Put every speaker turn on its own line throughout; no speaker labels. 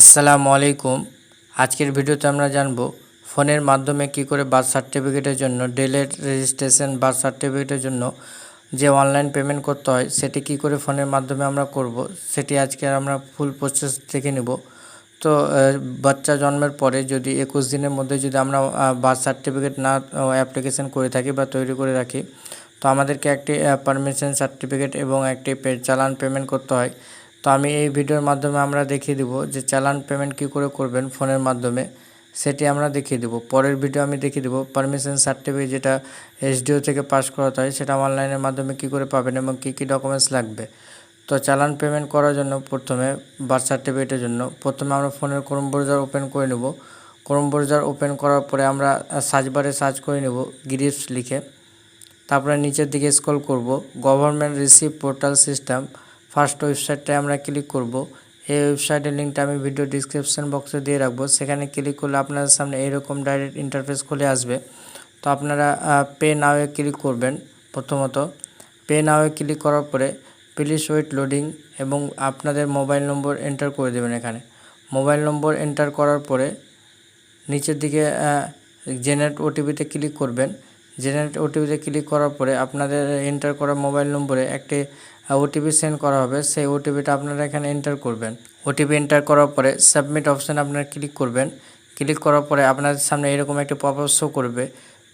আসসালামু আলাইকুম। আজকের ভিডিওতে আমরা জানব ফোনের মাধ্যমে কি করে বার্থ সার্টিফিকেটের জন্য, ডেলের রেজিস্ট্রেশন বার্থ সার্টিফিকেটের জন্য যে অনলাইন পেমেন্ট করতে হয়, সেটি কি করে ফোনের মাধ্যমে আমরা করব, সেটি আজকে আমরা ফুল প্রসেস দেখে নেব। তো বাচ্চা জন্মের পরে যদি একুশ দিনের মধ্যে যদি আমরা বার্থ সার্টিফিকেট না অ্যাপ্লিকেশন করে থাকি বা তৈরি করে রাখি, তো আমাদেরকে একটি পারমিশন সার্টিফিকেট এবং একটি চালান পেমেন্ট করতে হয়। তো আমি এই ভিডিওর মাধ্যমে আমরা দেখিয়ে দিব যে চালান পেমেন্ট কি করে করবেন ফোনের মাধ্যমে, সেটি আমরা দেখিয়ে দেব। পরের ভিডিও আমি দেখিয়ে দেবো। পারমিশন সার্টিফিকেট যেটা এসডিও থেকে পাস করাতে হয়, সেটা অনলাইনের মাধ্যমে কি করে পাবেন এবং কী কী ডকুমেন্টস লাগবে। তো চালান পেমেন্ট করার জন্য প্রথমে বার্থ সার্টিফিকেটের জন্য প্রথমে আমরা ফোনের ক্রোম ব্রাউজার ওপেন করে নেব। ক্রোম ব্রাউজার ওপেন করার পরে আমরা সার্চ বারে সার্চ করে নেব গ্রিপস লিখে। তারপরে নিচের দিকে স্ক্রল করব। Government receive portal system first ওয়েবসাইটটায় আমরা ক্লিক করব। এই ওয়েবসাইটের লিঙ্কটা আমি ভিডিও ডিসক্রিপশন বক্সে দিয়ে রাখব। সেখানে ক্লিক করলে আপনাদের সামনে এরকম ডাইরেক্ট ইন্টারফেস খুলে আসবে। তো আপনারা পে নাওয়ে ক্লিক করবেন প্রথমত। পে নাওয়ে ক্লিক করার পরে প্লিজ ওয়েট লোডিং এবং আপনাদের মোবাইল নম্বর এন্টার করে দেবেন এখানে। মোবাইল নম্বর এন্টার করার পরে নিচের দিকে জেনারেট ওটিপিতে ক্লিক করবেন। জেনারেট ওটিপিতে ক্লিক করার পরে আপনাদের এন্টার করা মোবাইল নম্বরে একটি ওটিপি সেন্ড করা হবে, সেই ওটিপিটা আপনারা এখানে এন্টার করবেন। ওটিপি এন্টার করার পরে সাবমিট অপশানে আপনারা ক্লিক করবেন। ক্লিক করার পরে আপনাদের সামনে এরকম একটি পপ শো করবে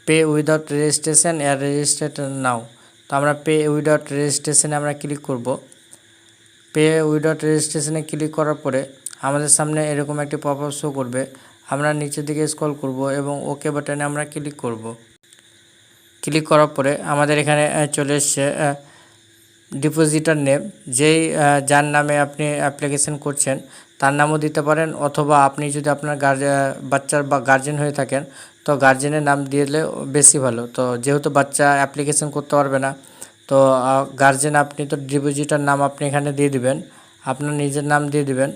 pay without registration or register now তো আমরা পে উইদাউট রেজিস্ট্রেশনে আমরা ক্লিক করব। পে উইদাউট রেজিস্ট্রেশনে ক্লিক করার পরে আমাদের সামনে এরকম একটি পপ শো করবে। আমরা নিচের দিকে স্ক্রল করব এবং ওকে বাটনে আমরা ক্লিক করব। ক্লিক করার পরে আমাদের এখানে চলে এসছে ডিপোজিটার নেম, যেই যার নামে আপনি অ্যাপ্লিকেশন করছেন, তার নামও দিতে পারেন, অথবা আপনি যদি আপনার বাচ্চার বা গার্জেন হয়ে থাকেন, তো গার্জেনের নাম দিলে বেশি ভালো। তো যেহেতু বাচ্চা অ্যাপ্লিকেশন করতে পারবে না, তো গার্জেন আপনি তো ডিপোজিটার নাম আপনি এখানে দিয়ে দিবেন, আপনার নিজের নাম দিয়ে দিবেন,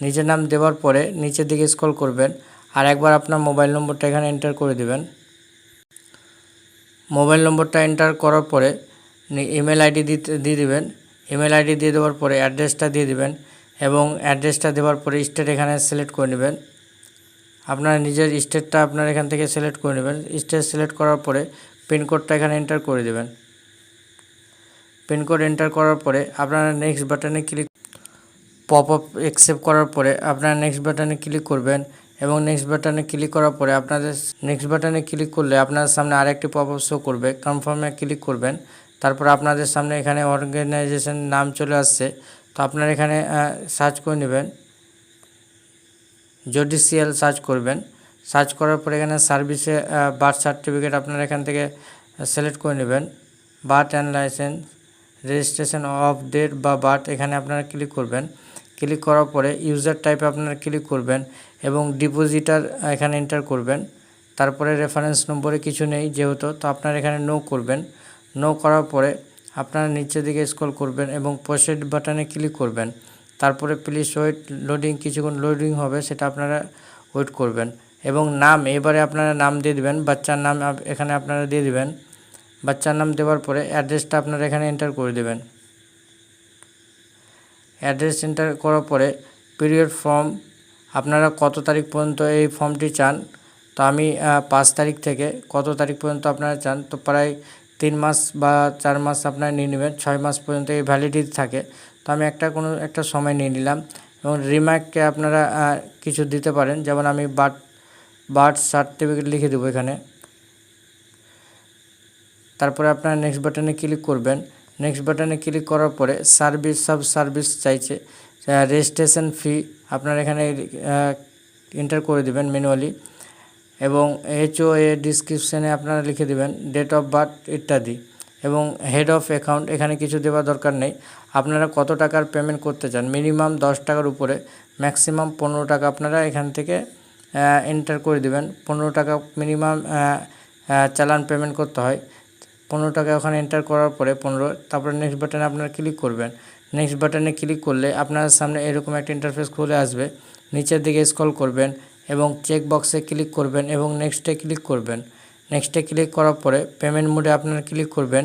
নিজের নাম দেওয়ার পরে নিচের দিকে স্ক্রল করবেন, আর একবার আপনার মোবাইল নম্বরটা এখানে এন্টার করে দিবেন। মোবাইল নম্বরটা এন্টার করার পরে ইমেল আইডি দিতে, দিয়ে দিবেন। ইমেল আইডি দিয়ে দেওয়ার পরে অ্যাড্রেসটা দিয়ে দেবেন এবং অ্যাড্রেসটা দেওয়ার পরে স্টেট এখানে সিলেক্ট করে নেবেন। আপনার নিজের স্টেটটা আপনার এখান থেকে সিলেক্ট করে নেবেন। স্টেট সিলেক্ট করার পরে পিনকোডটা এখানে এন্টার করে দেবেন। পিনকোড এন্টার করার পরে আপনারা নেক্সট বাটনে ক্লিক পপ আপ অ্যাকসেপ্ট করার পরে আপনারা নেক্সট বাটনে ক্লিক করবেন এবং নেক্সট বাটনে ক্লিক করার পরে আপনাদের নেক্সট বাটনে ক্লিক করলে আপনার সামনে আরেকটি পপ আপ শো করবে কনফার্মে ক্লিক করবেন। তারপর আপনাদের সামনে এখানে অর্গানাইজেশন নাম চলে আসছে। তো আপনারা এখানে সার্চ করে নেবেন। জুডিশিয়াল সার্চ করবেন। সার্চ করার পরে এখানে সার্ভিসে বার্থ সার্টিফিকেট আপনারা এখান থেকে সিলেক্ট করে নেবেন। Birth and license registration of date বা বার্থ এখানে আপনারা ক্লিক করবেন। ক্লিক করার পরে ইউজার টাইপে আপনারা ক্লিক করবেন এবং ডিপোজিটার এখানে এন্টার করবেন। তারপরে রেফারেন্স নম্বরে কিছু নেই যেহেতু, তো আপনারা এখানে নো করবেন। নো করার পরে আপনারা নিচের দিকে স্ক্রল করবেন এবং প্রসেড বাটনে ক্লিক করবেন। তারপরে প্লিজ ওয়েট লোডিং কিছুক্ষণ লোডিং হবে, সেটা আপনারা ওয়েট করবেন। এবং নাম, এবারে আপনারা নাম দিয়ে দিবেন, বাচ্চার নাম এখানে আপনারা দিয়ে দেবেন। বাচ্চার নাম দেওয়ার পরে অ্যাড্রেসটা আপনারা এখানে এন্টার করে দেবেন। অ্যাড্রেস এন্টার করার পরে পিরিয়ড ফর্ম আপনারা কত তারিখ পর্যন্ত এই ফর্মটি চান? তো আমি পাঁচ তারিখ থেকে কত তারিখ পর্যন্ত আপনারা চান? তো প্রায় তিন মাস বা চার মাস আপনারা নিয়ে নেবেন, ছয় মাস পর্যন্ত এই ভ্যালিডিটি থাকে। তো আমি একটা কোনো, একটা সময় নিয়ে নিলাম এবং রিমার্ককে আপনারা কিছু দিতে পারেন। যেমন আমি বার্থ বার্থ সার্টিফিকেট লিখে দেবো এখানে। তারপরে আপনারা নেক্সট বাটনে ক্লিক করবেন। নেক্সট বাটনে ক্লিক করার পরে সার্ভিস সাব সার্ভিস চাইছে। রেজিস্ট্রেশন ফি আপনারা এখানে এন্টার করে দিবেন ম্যানুয়ালি এবং এইচও এ ডিসক্রিপশানে আপনারা লিখে দিবেন ডেট অফ বার্থ ইত্যাদি এবং হেড অফ অ্যাকাউন্ট এখানে কিছু দেওয়া দরকার নেই। আপনারা কত টাকার পেমেন্ট করতে চান? মিনিমাম দশ টাকার উপরে ম্যাক্সিমাম পনেরো টাকা আপনারা এখান থেকে এন্টার করে দিবেন। পনেরো টাকা মিনিমাম চালান পেমেন্ট করতে হয়। পনেরো টাকা ওখানে এন্টার করার পরে পনেরো, তারপরে নেক্সট বাটনে আপনারা ক্লিক করবেন। নেক্সট বাটনে ক্লিক করলে আপনার সামনে এরকম একটা ইন্টারফেস খুলে আসবে। নিচের দিকে স্ক্রল করবেন। এবং চেক বক্সে ক্লিক করবেন এবং নেক্সটে ক্লিক করবেন। নেক্সটে ক্লিক করার পরে পেমেন্ট মোডে আপনারা ক্লিক করবেন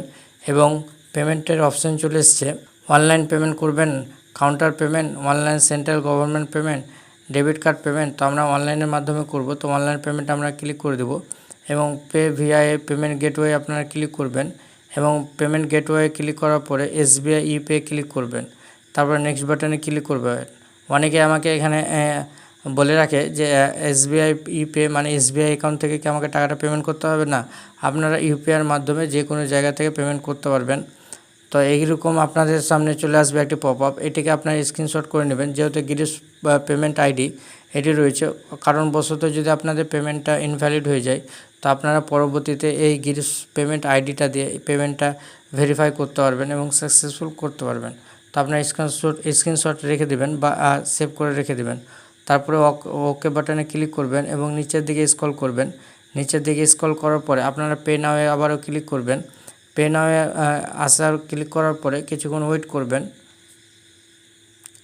এবং পেমেন্টের অপশন চলে এসছে। অনলাইন পেমেন্ট করবেন counter payment online central government payment debit card payment তো আমরা অনলাইনের মাধ্যমে করব। তো অনলাইন পেমেন্ট আমরা ক্লিক করে দেবো এবং পে ভিআই পেমেন্ট গেটওয়ে আপনারা ক্লিক করবেন এবং পেমেন্ট গেটওয়ে ক্লিক করার পরে এসবিআই ইপে ক্লিক করবেন। তারপর নেক্সট বাটনে ক্লিক করবেন। অনেকে আমাকে এখানে বলে রাখে যে এসবিআই ইপে মানে এসবিআই অ্যাকাউন্ট থেকে কি আমাকে টাকাটা পেমেন্ট করতে হবে? না, আপনারা ইউপিআইয়ের মাধ্যমে যে কোনো জায়গা থেকে পেমেন্ট করতে পারবেন। তো এইরকম আপনাদের সামনে চলে আসবে একটি পপ আপ এটিকে আপনার স্ক্রিনশট করে নেবেন। যেহেতু গিরিশ পেমেন্ট আইডি এটি রয়েছে, কারণবশত যদি আপনাদের পেমেন্টটা ইনভ্যালিড হয়ে যায়, তো আপনারা পরবর্তীতে এই গিরিশ পেমেন্ট আইডিটা দিয়ে পেমেন্টটা ভেরিফাই করতে পারবেন এবং সাকসেসফুল করতে পারবেন। তো আপনার স্ক্রিনশট স্ক্রিনশট রেখে দেবেন বা সেভ করে রেখে দেবেন। তারপরে ওকে বাটনে ক্লিক করবেন এবং নিচের দিকে স্ক্রল করবেন। নিচের দিকে স্ক্রল করার পরে আপনারা পে নাওয়ে আবারও ক্লিক করবেন। পে নাওয়ে আসার ক্লিক করার পরে কিছুক্ষণ ওয়েট করবেন।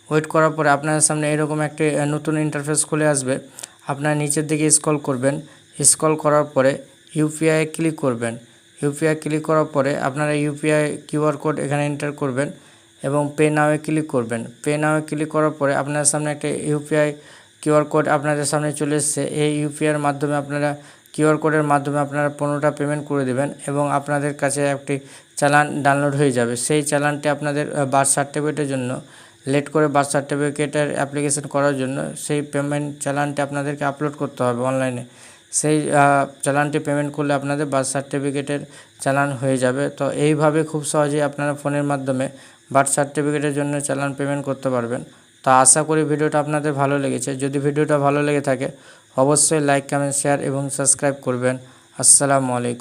ওয়েট করার পরে আপনার সামনে এরকম একটি নতুন ইন্টারফেস খুলে আসবে। আপনারা নিচের দিকে স্ক্রল করবেন। স্ক্রল করার পরে ইউপিআই ক্লিক করবেন। ইউপিআই ক্লিক করার পরে আপনারা ইউপিআই কিউআর কোড এখানে এন্টার করবেন। এবং পে নাওয়ে ক্লিক করবেন। পে নাওয়ে ক্লিক করার পরে আপনার সামনে একটা ইউপিআই কিউআর কোড আপনাদের সামনে চলে এসছে। এই ইউপিআইয়ের মাধ্যমে আপনারা কিউআর কোডের মাধ্যমে আপনারা পনেরোটা পেমেন্ট করে দেবেন এবং আপনাদের কাছে একটি চালান ডাউনলোড হয়ে যাবে। সেই চালানটি আপনাদের বার্থ সার্টিফিকেটের জন্য লেট করে বার্থ সার্টিফিকেটের অ্যাপ্লিকেশন করার জন্য সেই পেমেন্ট চালানটি আপনাদেরকে আপলোড করতে হবে অনলাইনে সেই চালানটি পেমেন্ট করলে আপনাদের বার্থ সার্টিফিকেটের চালান হয়ে যাবে। তো এইভাবে খুব সহজেই আপনারা ফোনের মাধ্যমে বার্থ সার্টিফিকেটের জন্য চালান পেমেন্ট করতে পারবেন। তো আশা করি ভিডিওটা আপনাদের ভালো লেগেছে। যদি ভিডিওটা ভালো লেগে থাকে, অবশ্যই লাইক কমেন্ট শেয়ার এবং সাবস্ক্রাইব করবেন। আসসালামু আলাইকুম।